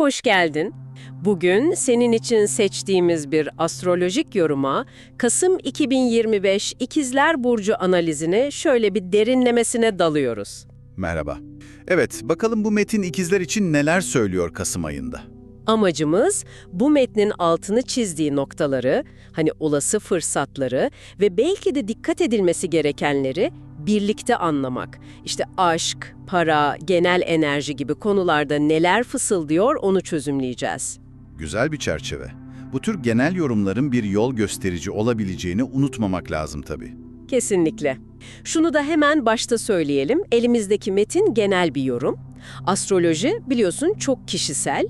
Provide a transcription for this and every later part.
Hoş geldin. Bugün senin için seçtiğimiz bir astrolojik yoruma, Kasım 2025 İkizler Burcu analizini şöyle bir derinlemesine dalıyoruz. Merhaba. Evet, bakalım bu metin ikizler için neler söylüyor Kasım ayında? Amacımız bu metnin altını çizdiği noktaları, hani olası fırsatları ve belki de dikkat edilmesi gerekenleri birlikte anlamak. İşte aşk, para, genel enerji gibi konularda neler fısıldıyor onu çözümleyeceğiz. Güzel bir çerçeve. Bu tür genel yorumların bir yol gösterici olabileceğini unutmamak lazım tabii. Kesinlikle. Şunu da hemen başta söyleyelim. Elimizdeki metin genel bir yorum. Astroloji biliyorsun çok kişisel.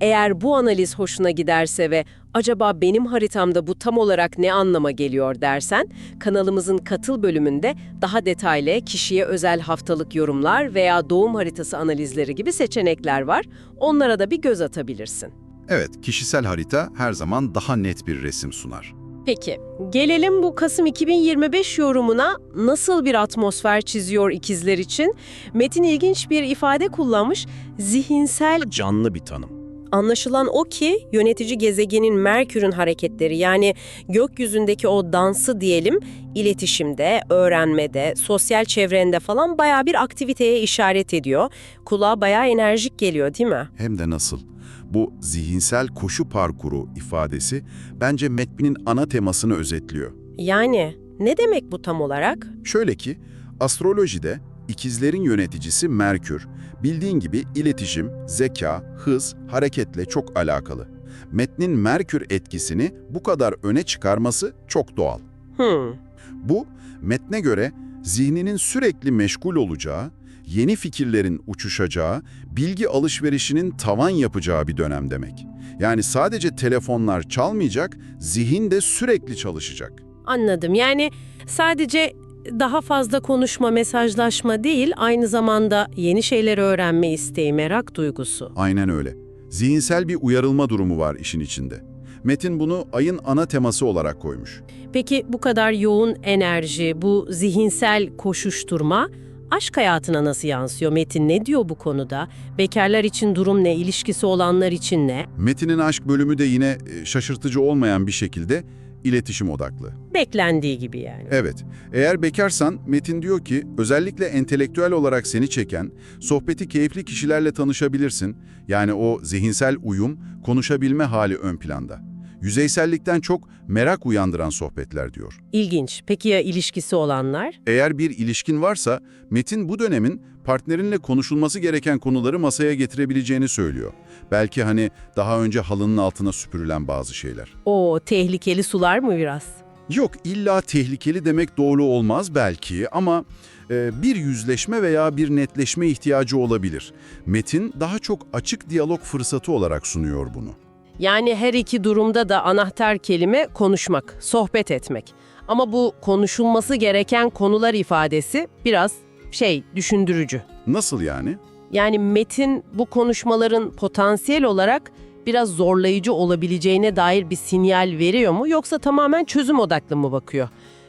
Eğer bu analiz hoşuna giderse ve acaba benim haritamda bu tam olarak ne anlama geliyor dersen, kanalımızın katıl bölümünde daha detaylı kişiye özel haftalık yorumlar veya doğum haritası analizleri gibi seçenekler var. Onlara da bir göz atabilirsin. Evet, kişisel harita her zaman daha net bir resim sunar. Peki, gelelim bu Kasım 2025 yorumuna nasıl bir atmosfer çiziyor ikizler için? Metin ilginç bir ifade kullanmış, zihinsel canlı bir tanım. Anlaşılan o ki yönetici gezegenin Merkür'ün hareketleri yani gökyüzündeki o dansı diyelim iletişimde, öğrenmede, sosyal çevrende falan bayağı bir aktiviteye işaret ediyor. Kulağa bayağı enerjik geliyor değil mi? Hem de nasıl? Bu zihinsel koşu parkuru ifadesi bence metnin ana temasını özetliyor. Yani ne demek bu tam olarak? Şöyle ki, astrolojide ikizlerin yöneticisi Merkür, bildiğin gibi iletişim, zeka, hız, hareketle çok alakalı. Metnin Merkür etkisini bu kadar öne çıkarması çok doğal. Hmm. Bu, metne göre zihninin sürekli meşgul olacağı, yeni fikirlerin uçuşacağı, bilgi alışverişinin tavan yapacağı bir dönem demek. Yani sadece telefonlar çalmayacak, zihin de sürekli çalışacak. Anladım. Yani sadece daha fazla konuşma, mesajlaşma değil, aynı zamanda yeni şeyler öğrenme isteği, merak duygusu. Aynen öyle. Zihinsel bir uyarılma durumu var işin içinde. Metin bunu ayın ana teması olarak koymuş. Peki bu kadar yoğun enerji, bu zihinsel koşuşturma aşk hayatına nasıl yansıyor? Metin ne diyor bu konuda? Bekarlar için durum ne? İlişkisi olanlar için ne? Metin'in aşk bölümü de yine e, şaşırtıcı olmayan bir şekilde iletişim odaklı. Beklendiği gibi yani. Evet, eğer bekarsan Metin diyor ki özellikle entelektüel olarak seni çeken, sohbeti keyifli kişilerle tanışabilirsin. Yani o zihinsel uyum, konuşabilme hali ön planda. Yüzeysellikten çok merak uyandıran sohbetler diyor. İlginç. Peki ya ilişkisi olanlar? Eğer bir ilişkin varsa Metin bu dönemin partnerinle konuşulması gereken konuları masaya getirebileceğini söylüyor. Belki hani daha önce halının altına süpürülen bazı şeyler. O tehlikeli sular mı biraz? Yok illa tehlikeli demek doğru olmaz belki ama e, bir yüzleşme veya bir netleşme ihtiyacı olabilir. Metin daha çok açık diyalog fırsatı olarak sunuyor bunu. Yani her iki durumda da anahtar kelime konuşmak, sohbet etmek. Ama bu konuşulması gereken konular ifadesi biraz şey düşündürücü. Nasıl yani? Yani metin bu konuşmaların potansiyel olarak biraz zorlayıcı olabileceğine dair bir sinyal veriyor mu yoksa tamamen çözüm odaklı mı bakıyor?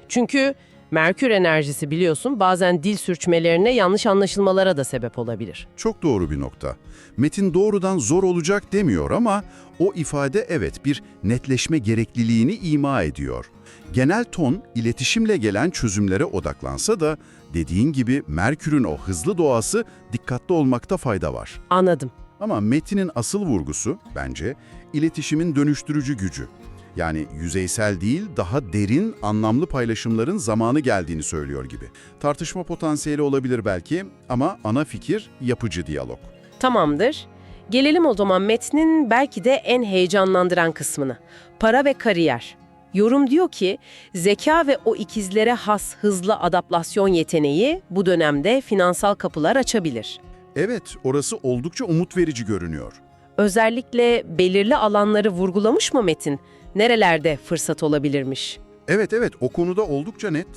Çünkü Merkür enerjisi biliyorsun bazen dil sürçmelerine yanlış anlaşılmalara da sebep olabilir. Çok doğru bir nokta. Metin doğrudan zor olacak demiyor ama o ifade evet bir netleşme gerekliliğini ima ediyor. Genel ton iletişimle gelen çözümlere odaklansa da dediğin gibi Merkür'ün o hızlı doğası dikkatli olmakta fayda var. Anladım. Ama metinin asıl vurgusu bence iletişimin dönüştürücü gücü. Yani yüzeysel değil, daha derin, anlamlı paylaşımların zamanı geldiğini söylüyor gibi. Tartışma potansiyeli olabilir belki ama ana fikir yapıcı diyalog. Tamamdır. Gelelim o zaman metnin belki de en heyecanlandıran kısmına. Para ve kariyer. Yorum diyor ki, zeka ve o ikizlere has hızlı adaptasyon yeteneği bu dönemde finansal kapılar açabilir. Evet, orası oldukça umut verici görünüyor. Özellikle belirli alanları vurgulamış mı Metin? Nerelerde fırsat olabilirmiş? Evet evet, o konuda oldukça net.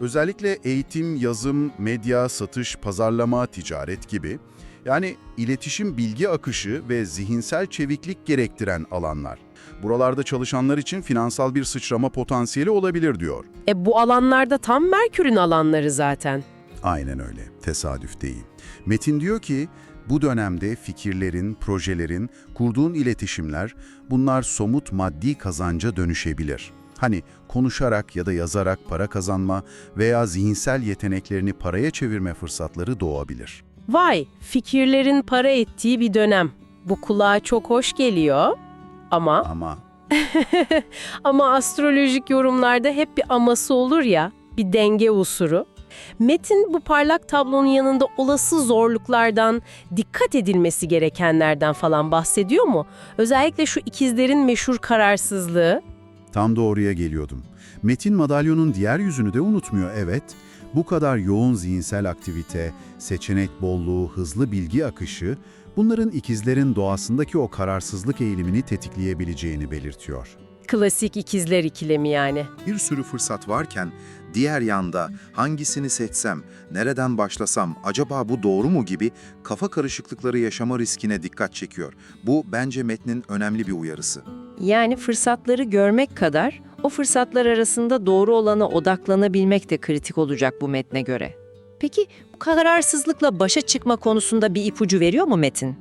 Özellikle eğitim, yazım, medya, satış, pazarlama, ticaret gibi. Yani iletişim bilgi akışı ve zihinsel çeviklik gerektiren alanlar. Buralarda çalışanlar için finansal bir sıçrama potansiyeli olabilir diyor. E bu alanlarda tam Merkür'ün alanları zaten. Aynen öyle, tesadüf değil. Metin diyor ki, Bu dönemde fikirlerin, projelerin, kurduğun iletişimler bunlar somut maddi kazanca dönüşebilir. Hani konuşarak ya da yazarak para kazanma veya zihinsel yeteneklerini paraya çevirme fırsatları doğabilir. Vay, fikirlerin para ettiği bir dönem. Bu kulağa çok hoş geliyor. Ama Ama ama astrolojik yorumlarda hep bir aması olur ya, bir denge unsuru. Metin bu parlak tablonun yanında olası zorluklardan, dikkat edilmesi gerekenlerden falan bahsediyor mu? Özellikle şu ikizlerin meşhur kararsızlığı. Tam da oraya geliyordum. Metin madalyonun diğer yüzünü de unutmuyor evet. Bu kadar yoğun zihinsel aktivite, seçenek bolluğu, hızlı bilgi akışı bunların ikizlerin doğasındaki o kararsızlık eğilimini tetikleyebileceğini belirtiyor. Klasik ikizler ikilemi yani. Bir sürü fırsat varken diğer yanda hangisini seçsem, nereden başlasam, acaba bu doğru mu gibi kafa karışıklıkları yaşama riskine dikkat çekiyor. Bu bence metnin önemli bir uyarısı. Yani fırsatları görmek kadar o fırsatlar arasında doğru olana odaklanabilmek de kritik olacak bu metne göre. Peki bu kararsızlıkla başa çıkma konusunda bir ipucu veriyor mu metin?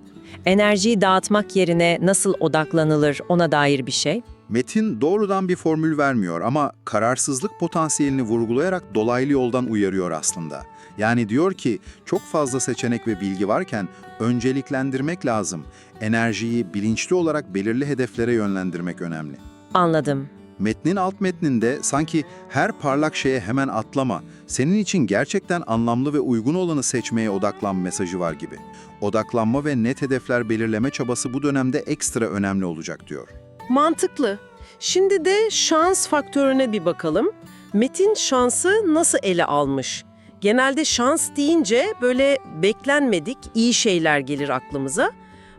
Enerjiyi dağıtmak yerine nasıl odaklanılır ona dair bir şey? Metin doğrudan bir formül vermiyor ama kararsızlık potansiyelini vurgulayarak dolaylı yoldan uyarıyor aslında. Yani diyor ki çok fazla seçenek ve bilgi varken önceliklendirmek lazım. Enerjiyi bilinçli olarak belirli hedeflere yönlendirmek önemli. Anladım. Metnin alt metninde sanki her parlak şeye hemen atlama, senin için gerçekten anlamlı ve uygun olanı seçmeye odaklan mesajı var gibi. Odaklanma ve net hedefler belirleme çabası bu dönemde ekstra önemli olacak diyor. Mantıklı. Şimdi de şans faktörüne bir bakalım. Metin şansı nasıl ele almış? Genelde şans deyince böyle beklenmedik iyi şeyler gelir aklımıza.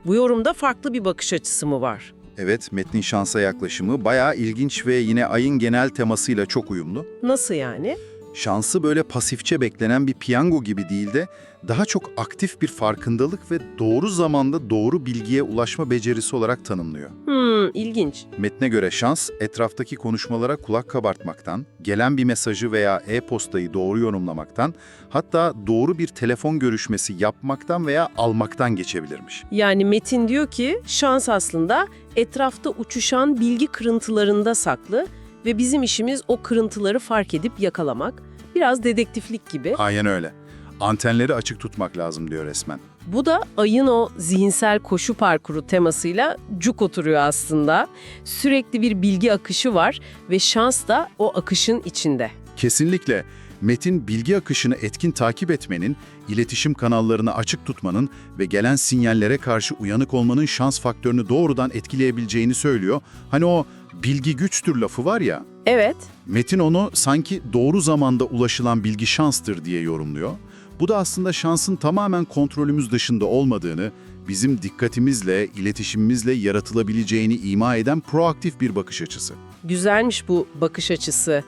Bu yorumda farklı bir bakış açısı mı var? Evet, metnin şansa yaklaşımı bayağı ilginç ve yine ayın genel temasıyla çok uyumlu. Nasıl yani? Şansı böyle pasifçe beklenen bir piyango gibi değil de daha çok aktif bir farkındalık ve doğru zamanda doğru bilgiye ulaşma becerisi olarak tanımlıyor. Hmm, ilginç. Metne göre şans, etraftaki konuşmalara kulak kabartmaktan, gelen bir mesajı veya e-postayı doğru yorumlamaktan, hatta doğru bir telefon görüşmesi yapmaktan veya almaktan geçebilirmiş. Yani Metin diyor ki şans aslında etrafta uçuşan bilgi kırıntılarında saklı ve bizim işimiz o kırıntıları fark edip yakalamak. Biraz dedektiflik gibi. Aynen öyle. Antenleri açık tutmak lazım diyor resmen. Bu da ayın o zihinsel koşu parkuru temasıyla cuk oturuyor aslında. Sürekli bir bilgi akışı var ve şans da o akışın içinde. Kesinlikle metin bilgi akışını etkin takip etmenin, iletişim kanallarını açık tutmanın ve gelen sinyallere karşı uyanık olmanın şans faktörünü doğrudan etkileyebileceğini söylüyor. Hani o bilgi güçtür lafı var ya, Evet, metin onu sanki doğru zamanda ulaşılan bilgi şanstır diye yorumluyor. Bu da aslında şansın tamamen kontrolümüz dışında olmadığını, bizim dikkatimizle, iletişimimizle yaratılabileceğini ima eden proaktif bir bakış açısı. güzelmiş bu bakış açısı.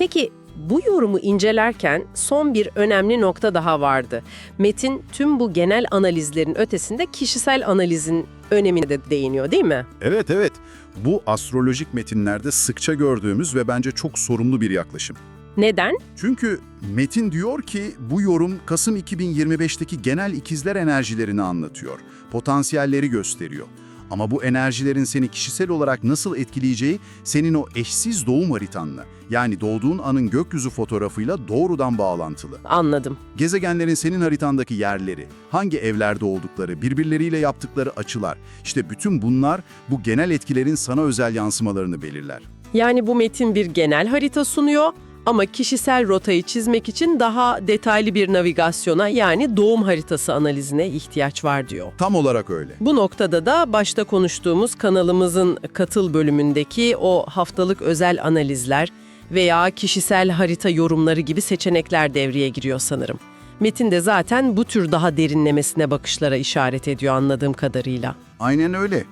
Peki bu yorumu incelerken son bir önemli nokta daha vardı. Metin tüm bu genel analizlerin ötesinde kişisel analizin önemine de değiniyor değil mi? Evet evet, bu astrolojik metinlerde sıkça gördüğümüz ve bence çok sorumlu bir yaklaşım. Neden? Çünkü Metin diyor ki bu yorum Kasım 2025'teki genel ikizler enerjilerini anlatıyor. Potansiyelleri gösteriyor. Ama bu enerjilerin seni kişisel olarak nasıl etkileyeceği senin o eşsiz doğum haritanla yani doğduğun anın gökyüzü fotoğrafıyla doğrudan bağlantılı. Anladım. Gezegenlerin senin haritandaki yerleri, hangi evlerde oldukları, birbirleriyle yaptıkları açılar, işte bütün bunlar bu genel etkilerin sana özel yansımalarını belirler. Yani bu metin bir genel harita sunuyor ama kişisel rotayı çizmek için daha detaylı bir navigasyona yani doğum haritası analizine ihtiyaç var diyor. Tam olarak öyle. Bu noktada da başta konuştuğumuz kanalımızın katıl bölümündeki o haftalık özel analizler veya kişisel harita yorumları gibi seçenekler devreye giriyor sanırım. Metin de zaten bu tür daha derinlemesine bakışlara işaret ediyor anladığım kadarıyla. Aynen öyle.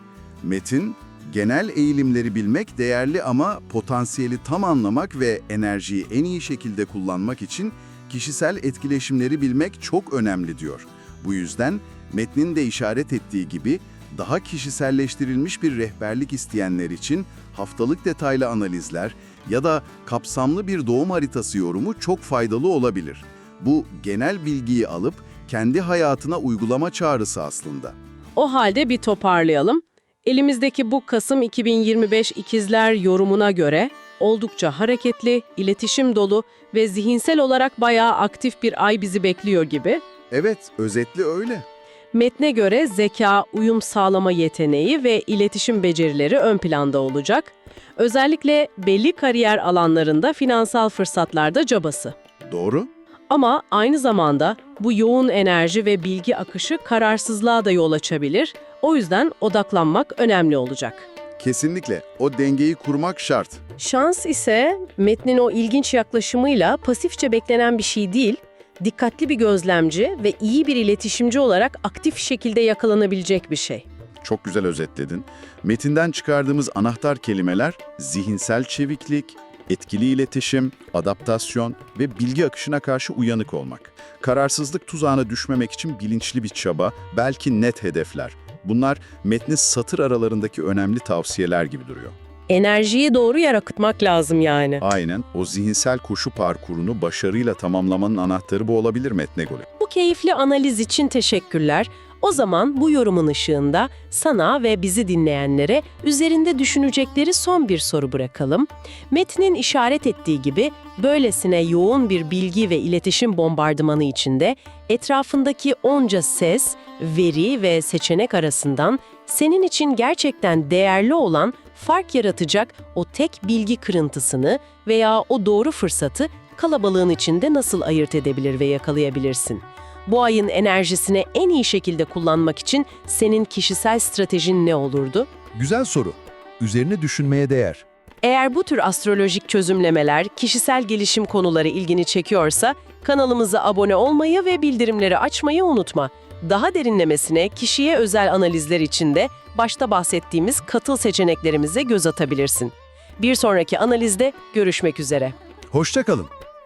Metin, genel eğilimleri bilmek değerli ama potansiyeli tam anlamak ve enerjiyi en iyi şekilde kullanmak için kişisel etkileşimleri bilmek çok önemli diyor. Bu yüzden metnin de işaret ettiği gibi daha kişiselleştirilmiş bir rehberlik isteyenler için haftalık detaylı analizler ya da kapsamlı bir doğum haritası yorumu çok faydalı olabilir. Bu genel bilgiyi alıp kendi hayatına uygulama çağrısı aslında. O halde bir toparlayalım. Elimizdeki bu Kasım 2025 ikizler yorumuna göre oldukça hareketli, iletişim dolu ve zihinsel olarak bayağı aktif bir ay bizi bekliyor gibi. Evet, özetli öyle. Metne göre zeka, uyum sağlama yeteneği ve iletişim becerileri ön planda olacak. Özellikle belli kariyer alanlarında finansal fırsatlarda cabası. Doğru. Ama aynı zamanda bu yoğun enerji ve bilgi akışı kararsızlığa da yol açabilir. O yüzden odaklanmak önemli olacak. Kesinlikle. O dengeyi kurmak şart. Şans ise metnin o ilginç yaklaşımıyla pasifçe beklenen bir şey değil, dikkatli bir gözlemci ve iyi bir iletişimci olarak aktif şekilde yakalanabilecek bir şey. Çok güzel özetledin. Metinden çıkardığımız anahtar kelimeler zihinsel çeviklik, etkili iletişim, adaptasyon ve bilgi akışına karşı uyanık olmak. Kararsızlık tuzağına düşmemek için bilinçli bir çaba, belki net hedefler. Bunlar metnin satır aralarındaki önemli tavsiyeler gibi duruyor. Enerjiyi doğru yer akıtmak lazım yani. Aynen o zihinsel koşu parkurunu başarıyla tamamlamanın anahtarı bu olabilir metne göre. Bu keyifli analiz için teşekkürler. O zaman bu yorumun ışığında sana ve bizi dinleyenlere üzerinde düşünecekleri son bir soru bırakalım. Metnin işaret ettiği gibi böylesine yoğun bir bilgi ve iletişim bombardımanı içinde etrafındaki onca ses, veri ve seçenek arasından senin için gerçekten değerli olan fark yaratacak o tek bilgi kırıntısını veya o doğru fırsatı kalabalığın içinde nasıl ayırt edebilir ve yakalayabilirsin? Bu ayın enerjisini en iyi şekilde kullanmak için senin kişisel stratejin ne olurdu? Güzel soru. Üzerine düşünmeye değer. Eğer bu tür astrolojik çözümlemeler, kişisel gelişim konuları ilgini çekiyorsa kanalımıza abone olmayı ve bildirimleri açmayı unutma. Daha derinlemesine kişiye özel analizler için de başta bahsettiğimiz katıl seçeneklerimize göz atabilirsin. Bir sonraki analizde görüşmek üzere. Hoşça kalın.